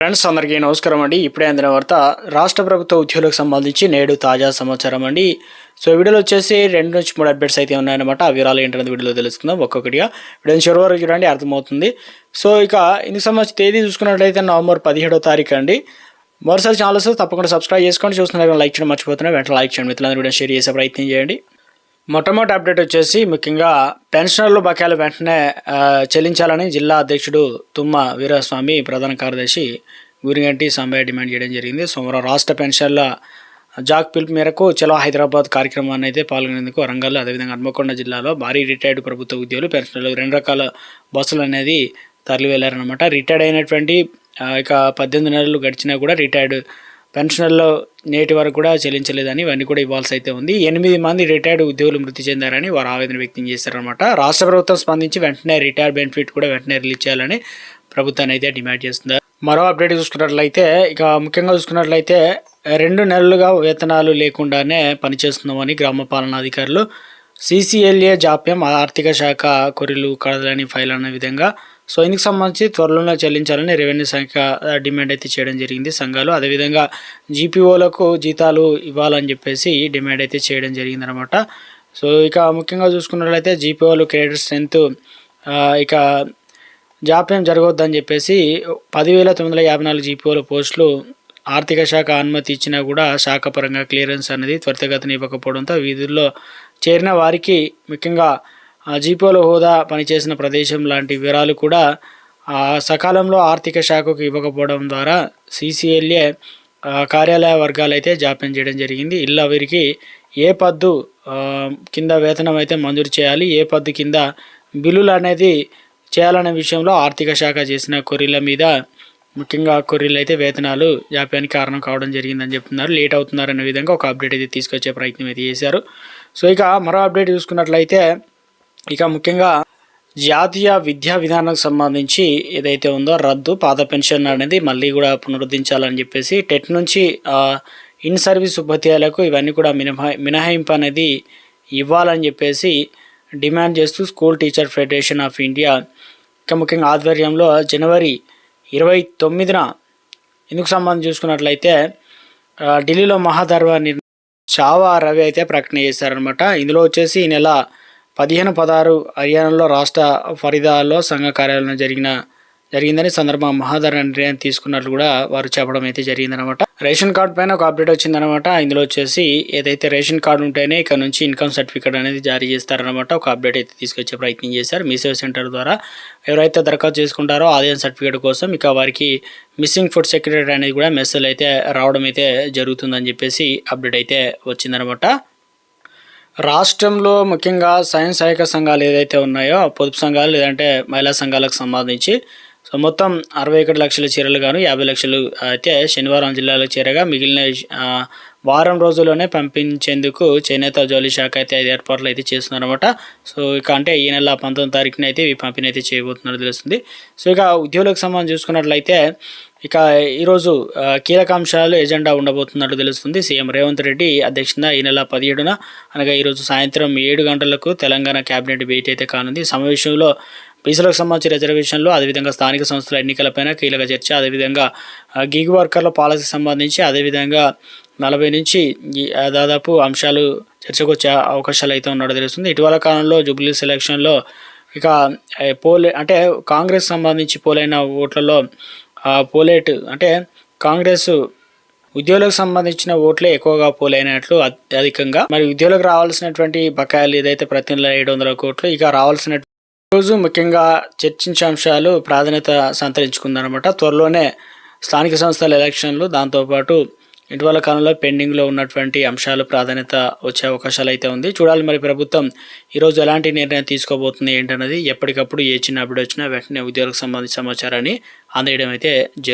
Friends అందరికీ నమస్కారం అండి. ఇప్పుడే అందిన వార్త రాష్ట్ర ప్రభుత్వ ఉద్యోగులకు సంబంధించి నేడు తాజా సమాచారం అండి. సో వీడియోలో వచ్చేసి రెండు నుంచి మూడు అప్డేట్స్ అయితే ఉన్నాయన్నమాట. ఆ వివరాలు ఏంటనేది వీడియోలో తెలుసుకుందాం ఒక్కొక్కటిగా. వీడియో చివరి వరకు చూడండి అర్థమవుతుంది. సో ఇక ఇందుకు సంబంధించి తేదీ చూసుకున్నట్లయితే నవంబర్ పదిహేడో తారీఖు అండి. మరోసారి ఛానల్స్ తప్పకుండా సబ్స్క్రైబ్ చేసుకోండి. చూస్తున్నారు లైక్ చేయడం మర్చిపోతున్నారు వెంటనే లైక్ చేయండి. మిత్రులందరూ వీడియో షేర్ చేసే ప్రయత్నం చేయండి. మొట్టమొదటి అప్డేట్ వచ్చేసి ముఖ్యంగా పెన్షనర్లు బకాయిలు వెంటనే చెల్లించాలని జిల్లా అధ్యక్షుడు తుమ్మ వీరస్వామి ప్రధాన కార్యదర్శి గురిగంటి సంబయ్య డిమాండ్ చేయడం జరిగింది. సోమవారం రాష్ట్ర పెన్షన్ల జాక్ పిలుపు మేరకు చలో హైదరాబాద్ కార్యక్రమాన్ని అయితే పాల్గొనేందుకు వరంగల్ అదేవిధంగా హన్మకొండ జిల్లాలో భారీ రిటైర్డ్ ప్రభుత్వ ఉద్యోగులు పెన్షనర్లు రెండు రకాల బస్సులు అనేది తరలి వెళ్ళారనమాట రిటైర్డ్ అయినటువంటి ఇక పద్దెనిమిది నెలలు గడిచినా కూడా రిటైర్డ్ పెన్షనర్లు నేటి వరకు కూడా చెల్లించలేదని ఇవన్నీ కూడా ఇవ్వాల్సి అయితే ఉంది. ఎనిమిది మంది రిటైర్డ్ ఉద్యోగులు మృతి చెందారని వారు ఆవేదన వ్యక్తం చేశారనమాట రాష్ట్ర ప్రభుత్వం స్పందించి వెంటనే రిటైర్డ్ బెనిఫిట్ కూడా వెంటనే రిలీజ్ చేయాలని ప్రభుత్వాన్ని అయితే డిమాండ్ చేస్తుంది మరో అప్డేట్ చూసుకున్నట్లయితే ఇక ముఖ్యంగా చూసుకున్నట్లయితే రెండు నెలలుగా వేతనాలు లేకుండానే పనిచేస్తున్నామని గ్రామ పాలనాధికారులు సీసీఎల్ఏ జాప్యం ఆర్థిక శాఖ కొరిలు కడలని ఫైల్ అనే విధంగా సో ఇందుకు సంబంధించి త్వరలోనే చెల్లించాలని రెవెన్యూ శాఖ డిమాండ్ అయితే చేయడం జరిగింది సంఘాలు. అదేవిధంగా జీపీఓలకు జీతాలు ఇవ్వాలని చెప్పేసి డిమాండ్ అయితే చేయడం జరిగిందనమాట. సో ఇక ముఖ్యంగా చూసుకున్నట్లయితే జీపీఓలు క్రెడిట్ స్ట్రెంత్ ఇక జాప్యం జరగవద్దని చెప్పేసి పదివేల తొమ్మిది వందల యాభై నాలుగు జీపీఓల పోస్టులు ఆర్థిక శాఖ అనుమతి ఇచ్చినా కూడా శాఖ పరంగా క్లియరెన్స్ అనేది త్వరితగతిని ఇవ్వకపోవడంతో వీధుల్లో చేరిన వారికి ముఖ్యంగా ఆ హోదా పనిచేసిన ప్రదేశం లాంటి వివరాలు కూడా ఆ సకాలంలో ఆర్థిక శాఖకు ఇవ్వకపోవడం ద్వారా సిసిఎల్ఏ కార్యాలయ వర్గాలు అయితే జాప్యం చేయడం జరిగింది. ఇల్లు వీరికి ఏ పద్దు కింద వేతనం అయితే మంజూరు చేయాలి ఏ పద్దు కింద బిల్లులు అనేది చేయాలనే విషయంలో ఆర్థిక శాఖ చేసిన కొర్రీల మీద ముఖ్యంగా కొర్రీలు అయితే వేతనాలు జాప్యానికి కారణం కావడం జరిగిందని చెప్తున్నారు. లేట్ అవుతున్నారు అనే విధంగా ఒక అప్డేట్ అయితే తీసుకొచ్చే ప్రయత్నం అయితే చేశారు. సో ఇక మరో అప్డేట్ చూసుకున్నట్లయితే ఇక ముఖ్యంగా జాతీయ విద్యా విధానానికి సంబంధించి ఏదైతే ఉందో రద్దు పాత పెన్షన్ అనేది మళ్ళీ కూడా పునరుద్ధరించాలని చెప్పేసి టెట్ నుంచి ఇన్ సర్వీస్ ఉపాధ్యాయులకు ఇవన్నీ కూడా మినహా మినహాయింపు అనేది ఇవ్వాలని చెప్పేసి డిమాండ్ చేస్తూ school teacher federation of India ఇంకా ముఖ్యంగా ఆధ్వర్యంలో జనవరి ఇరవై తొమ్మిదిన ఇందుకు సంబంధించి చూసుకున్నట్లయితే ఢిల్లీలో మహాధర్వా నిర్ చావా రవి అయితే ప్రకటన చేశారనమాట ఇందులో వచ్చేసి ఈ నెల పదిహేను పదహారు హర్యానాలో రాష్ట్ర ఫరీదాలో సంఘ కార్యాలయంలో జరిగిన జరిగిందని సందర్భం మహాధరణ నిర్ణయం తీసుకున్నట్లు కూడా వారు చెప్పడం అయితే జరిగిందనమాట రేషన్ కార్డు పైన ఒక అప్డేట్ వచ్చిందనమాట ఇందులో వచ్చేసి ఏదైతే రేషన్ కార్డు ఉంటేనే ఇక్కడ నుంచి ఇన్కమ్ సర్టిఫికేట్ అనేది జారీ చేస్తారనమాట ఒక అప్డేట్ అయితే తీసుకొచ్చే ప్రయత్నం చేశారు. మీ సేవ సెంటర్ ద్వారా ఎవరైతే దరఖాస్తు చేసుకుంటారో ఆదాయం సర్టిఫికేట్ కోసం ఇక వారికి మిస్సింగ్ ఫుడ్ సెక్రటరీ అనేది కూడా మెసేజ్ అయితే రావడం అయితే జరుగుతుందని చెప్పేసి అప్డేట్ అయితే వచ్చిందనమాట రాష్ట్రంలో ముఖ్యంగా స్వయం సహాయక సంఘాలు ఏదైతే ఉన్నాయో పొదుపు సంఘాలు లేదంటే మహిళా సంఘాలకు సంబంధించి సో మొత్తం అరవై ఒకటి లక్షల చీరలు గాను యాభై లక్షలు అయితే శనివారం జిల్లాలో చేరగా మిగిలిన వారం రోజుల్లోనే పంపించేందుకు చేనేత జౌలి శాఖ అయితే ఐదు ఏర్పాట్లు అయితే చేస్తున్నారనమాట సో ఇక అంటే ఈ నెల పంతొమ్మిది తారీఖున అయితే ఇవి పంపిణీ అయితే చేయబోతున్నారు తెలుస్తుంది. సో ఇక ఉద్యోగులకు సంబంధించి చూసుకున్నట్లయితే ఇక ఈరోజు కీలక అంశాలు ఎజెండా ఉండబోతున్నట్టు తెలుస్తుంది. సీఎం రేవంత్ రెడ్డి అధ్యక్షత ఈ నెల పదిహేడున అనగా ఈరోజు సాయంత్రం ఏడు గంటలకు తెలంగాణ కేబినెట్ భేటీ అయితే కానుంది. సమావేశంలో బీసీలకు సంబంధించి రిజర్వేషన్లు అదేవిధంగా స్థానిక సంస్థల ఎన్నికలపైన కీలక చర్చ అదేవిధంగా గిగ్ వర్కర్ల పాలసీ సంబంధించి అదేవిధంగా నలభై నుంచి దాదాపు అంశాలు చర్చకు వచ్చే అవకాశాలు అయితే ఉన్నట్టు తెలుస్తుంది. ఇటీవల కాలంలో జూబ్లీ సెలక్షన్లో ఇక పోల్ పోలే అంటే కాంగ్రెస్ సంబంధించి పోలైన ఓట్లలో పోలేట్ అంటే కాంగ్రెస్ ఉద్యోగులకు సంబంధించిన ఓట్లే ఎక్కువగా పోలైనట్లు అత్- అధికంగా మరి ఉద్యోగులకు రావాల్సినటువంటి బకాయిలు ఏదైతే ప్రతి నెల ఏడు వందల కోట్లు ఇక రావాల్సిన రోజు ముఖ్యంగా చర్చించే అంశాలు ప్రాధాన్యత సంతరించుకుందనమాట త్వరలోనే స్థానిక సంస్థల ఎలక్షన్లు దాంతోపాటు ఇటీవల కాలంలో పెండింగ్లో ఉన్నటువంటి అంశాలు ప్రాధాన్యత వచ్చే అవకాశాలు అయితే ఉంది. చూడాలి మరి ప్రభుత్వం ఈరోజు ఎలాంటి నిర్ణయం తీసుకోబోతుంది ఏంటన్నది ఎప్పటికప్పుడు ఏ చిన్న అప్డేట్ వచ్చినా వెంటనే ఉద్యోగులకు సంబంధించిన సమాచారాన్ని అందేయడం అయితే జరుగుతుంది